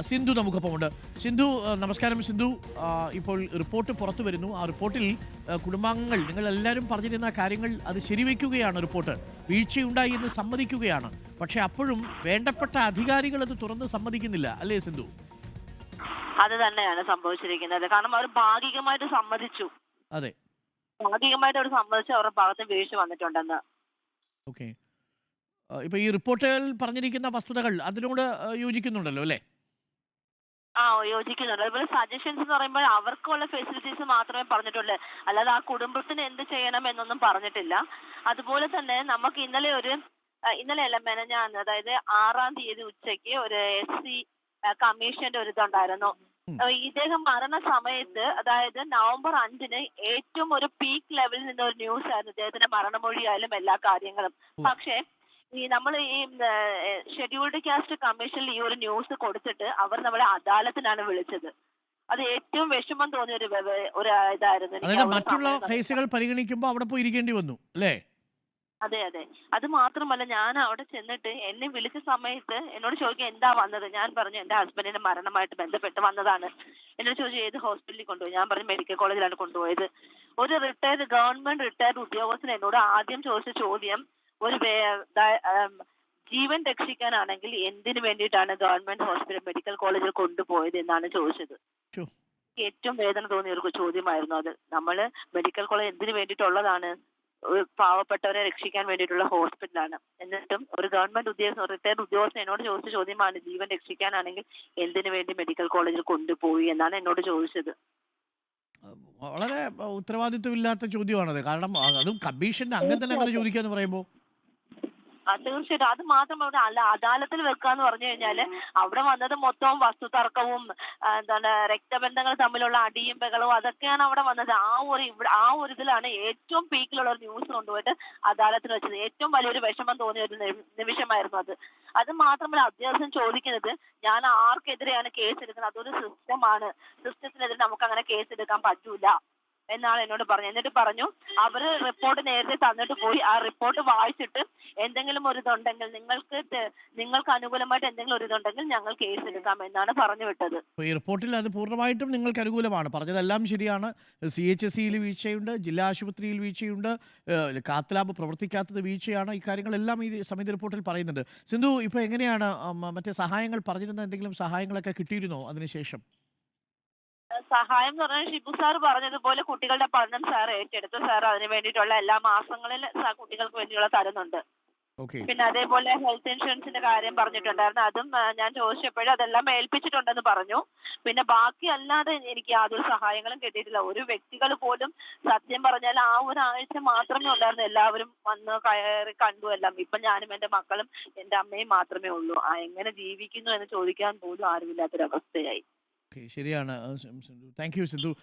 സിന്ധു നമുക്കൊപ്പമുണ്ട്. സിന്ധു നമസ്കാരം സിന്ധു. ഇപ്പോൾ റിപ്പോർട്ട് പുറത്തു വരുന്നു. ആ റിപ്പോർട്ടിൽ കുടുംബാംഗങ്ങൾ നിങ്ങൾ എല്ലാവരും പറഞ്ഞിരുന്ന കാര്യങ്ങൾ അത് ശരിവയ്ക്കുകയാണ് റിപ്പോർട്ട്. വീഴ്ചയുണ്ടായി എന്ന് സമ്മതിക്കുകയാണ്. പക്ഷെ അപ്പോഴും വേണ്ടപ്പെട്ട അധികാരികൾ അത് തുറന്ന് സമ്മതിക്കുന്നില്ല. അല്ലേ സിന്ധു? അത് തന്നെയാണ് സംഭവിച്ചിരിക്കുന്നത്. കാരണം അവർ ഭാഗികമായിട്ട് സമ്മതിച്ചു. അതെ. ഭാഗികമായിട്ട് അവർ സമ്മതിച്ചു. അവരുടെ ഭാഗത്ത് വീഴ്ച വന്നിട്ടുണ്ടെന്ന്. ഓക്കെ. ഇപ്പൊ ഈ റിപ്പോർട്ടുകൾ പറഞ്ഞിരിക്കുന്ന വസ്തുതകൾ അതിനോട് യോജിക്കുന്നുണ്ടല്ലോ അല്ലേ? ആ യോജിക്കുന്നുണ്ട് അതുപോലെ സജഷൻസ് എന്ന് പറയുമ്പോൾ അവർക്കുള്ള ഫെസിലിറ്റീസ് മാത്രമേ പറഞ്ഞിട്ടുള്ളൂ. അല്ലാതെ ആ കുടുംബത്തിന് എന്ത് ചെയ്യണം എന്നൊന്നും പറഞ്ഞിട്ടില്ല. അതുപോലെ തന്നെ നമുക്ക് ഇന്നലെ ഒരു ഇന്നലെ അല്ല മെനഞ്ഞാന്ന് അതായത് ആറാം തീയതി ഉച്ചയ്ക്ക് ഒരു എസ് സി കമ്മീഷന്റെ ഒരു ഇതുണ്ടായിരുന്നു. ഇദ്ദേഹം മരണ സമയത്ത് അതായത് നവംബർ അഞ്ചിന് ഏറ്റവും ഒരു പീക്ക് ലെവലിൽ നിന്ന ഒരു ന്യൂസ് ആയിരുന്നു. ഇദ്ദേഹത്തിന്റെ മരണമൊഴിയായാലും എല്ലാ കാര്യങ്ങളും. പക്ഷേ ഈ നമ്മൾ ഈ ഷെഡ്യൂൾഡ് കാസ്റ്റ് കമ്മീഷനിൽ ഈ ഒരു ന്യൂസ് കൊടുത്തിട്ട് അവർ നമ്മളെ അദാലത്തിനാണ് വിളിച്ചത്. അത് ഏറ്റവും വിഷമം തോന്നിയ ഒരു ഒരു ഇതായിരുന്നു. അതായത് മറ്റുള്ള കേസുകൾ പരിഗണിക്കുമ്പോൾ അവിടെ പോയി ഇരിക്കേണ്ടി വന്നു അല്ലേ? അതെ അതെ. അത് മാത്രമല്ല ഞാൻ അവിടെ ചെന്നിട്ട് എന്നെ വിളിച്ച സമയത്ത് എന്നോട് ചോദിക്കുക എന്താ വന്നത്? ഞാൻ പറഞ്ഞു എന്റെ ഹസ്ബൻഡിന്റെ മരണമായിട്ട് ബന്ധപ്പെട്ട് വന്നതാണ്. എന്നോട് ചോദിച്ചു ഏത് ഹോസ്പിറ്റലിൽ കൊണ്ടുപോയി? ഞാൻ പറഞ്ഞു മെഡിക്കൽ കോളേജിലാണ് കൊണ്ടുപോയത്. ഒരു റിട്ടയർഡ് ഗവൺമെന്റ് റിട്ടയർഡ് ഉദ്യോഗസ്ഥൻ എന്നോട് ആദ്യം ചോദിച്ച ചോദ്യം ഒരു ജീവൻ രക്ഷിക്കാനാണെങ്കിൽ എന്തിനു വേണ്ടിയിട്ടാണ് ഗവൺമെന്റ് ഹോസ്പിറ്റൽ മെഡിക്കൽ കോളേജിൽ കൊണ്ടുപോയത് എന്നാണ് ചോദിച്ചത്. ഏറ്റവും വേദന തോന്നിയ ഒരു ചോദ്യമായിരുന്നു അത്. നമ്മൾ മെഡിക്കൽ കോളേജ് എന്തിനു വേണ്ടിയിട്ടുള്ളതാണ്? പാവപ്പെട്ടവരെ രക്ഷിക്കാൻ വേണ്ടിയിട്ടുള്ള ഹോസ്പിറ്റലാണ്. എന്നിട്ടും ഒരു ഗവൺമെന്റ് ഉദ്യോഗസ്ഥ റിട്ടയർഡ് ഉദ്യോഗസ്ഥൻ എന്നോട് ചോദിച്ച ചോദ്യമാണ് ജീവൻ രക്ഷിക്കാനാണെങ്കിൽ എന്തിനു വേണ്ടി മെഡിക്കൽ കോളേജിൽ കൊണ്ടുപോയി എന്നാണ് എന്നോട് ചോദിച്ചത്. വളരെ ഉത്തരവാദിത്വമില്ലാത്ത ചോദ്യമാണത്. കാരണം അതും കമ്മീഷന്റെ അംഗം തന്നെ അങ്ങനെ ചോദിക്കാന്ന് പറയുമ്പോൾ ആ, തീർച്ചയായിട്ടും. അത് മാത്രം അവിടെ അല്ല അദാലത്തിൽ വെക്കാന്ന് പറഞ്ഞു കഴിഞ്ഞാൽ അവിടെ വന്നത് മൊത്തം വസ്തു തർക്കവും എന്താണ് രക്തബന്ധങ്ങൾ തമ്മിലുള്ള അടിയും ബഹളവും അതൊക്കെയാണ് അവിടെ വന്നത്. ആ ഒരു ഇവിടെ ആ ഒരു ഇതിലാണ് ഏറ്റവും പീക്കിലുള്ള ഒരു ന്യൂസ് കൊണ്ടുപോയിട്ട് അദാലത്തിൽ വെച്ചത്. ഏറ്റവും വലിയൊരു വിഷമം തോന്നിയ ഒരു നിമിഷമായിരുന്നു അത്. അത് മാത്രമല്ല അദ്ദേഹം ചോദിക്കുന്നത് ഞാൻ ആർക്കെതിരെയാണ് കേസ് എടുക്കുന്നത് അതൊരു സിസ്റ്റമാണ്. സിസ്റ്റത്തിനെതിരെ നമുക്ക് അങ്ങനെ കേസ് എടുക്കാൻ പറ്റൂല. എന്നാണ് എന്നോട് പറഞ്ഞത്. എന്നിട്ട് പറഞ്ഞു അവർ റിപ്പോർട്ട് നേരത്തെ തന്നിട്ട് പോയി. ആ റിപ്പോർട്ട് വായിച്ചിട്ട് എന്തെങ്കിലും ഒരു ഇതുണ്ടെങ്കിൽ നിങ്ങൾക്ക് നിങ്ങൾക്ക് അനുകൂലമായിട്ട് എന്തെങ്കിലും ഒരു ഇതുണ്ടെങ്കിൽ ഞങ്ങൾ കേസ് എടുക്കാം എന്നാണ് പറഞ്ഞു വിട്ടത്. ഈ റിപ്പോർട്ടിൽ അത് പൂർണമായിട്ടും നിങ്ങൾക്ക് അനുകൂലമാണ്. പറഞ്ഞതെല്ലാം ശരിയാണ്. സി എച്ച് എസ് സിയിൽ വീഴ്ചയുണ്ട് ജില്ലാ ആശുപത്രിയിൽ വീഴ്ചയുണ്ട് കാത്തലാബ് കാത്ത് ലാബ് പ്രവർത്തിക്കാത്തത് വീഴ്ചയാണ്. ഇക്കാര്യങ്ങളെല്ലാം ഈ സമിതി റിപ്പോർട്ടിൽ പറയുന്നുണ്ട്. സിന്ധു ഇപ്പോൾ എങ്ങനെയാണ് മറ്റേ സഹായങ്ങൾ പറഞ്ഞിരുന്ന എന്തെങ്കിലും സഹായങ്ങളൊക്കെ കിട്ടിയിരുന്നോ അതിനുശേഷം? സഹായം എന്ന് പറഞ്ഞാൽ ഷിബു സാർ പറഞ്ഞതുപോലെ കുട്ടികളുടെ പഠനം സാർ ഏറ്റെടുത്തു. സാർ അതിന് വേണ്ടിയിട്ടുള്ള എല്ലാ മാസങ്ങളിൽ സാർ കുട്ടികൾക്ക് വേണ്ടിയുള്ള തരുന്നുണ്ട്. പിന്നെ അതേപോലെ ഹെൽത്ത് ഇൻഷുറൻസിന്റെ കാര്യം പറഞ്ഞിട്ടുണ്ടായിരുന്നു. അതും ഞാൻ ചോദിച്ചപ്പോഴും അതെല്ലാം ഏൽപ്പിച്ചിട്ടുണ്ടെന്ന് പറഞ്ഞു. പിന്നെ ബാക്കി അല്ലാതെ എനിക്ക് യാതൊരു സഹായങ്ങളും കിട്ടിയിട്ടില്ല. ഒരു വ്യക്തികൾ പോലും സത്യം പറഞ്ഞാൽ ആ ഒരാഴ്ച മാത്രമേ ഉണ്ടായിരുന്നു. എല്ലാവരും വന്ന് കയറി കണ്ടു എല്ലാം. ഇപ്പൊ ഞാനും എന്റെ മക്കളും എന്റെ അമ്മയും മാത്രമേ ഉള്ളൂ. ആ എങ്ങനെ ജീവിക്കുന്നു എന്ന് ചോദിക്കാൻ പോലും ആരുമില്ലാത്തൊരവസ്ഥയായി. ഓക്കെ ശരിയാണ്. Thank you Sindhu.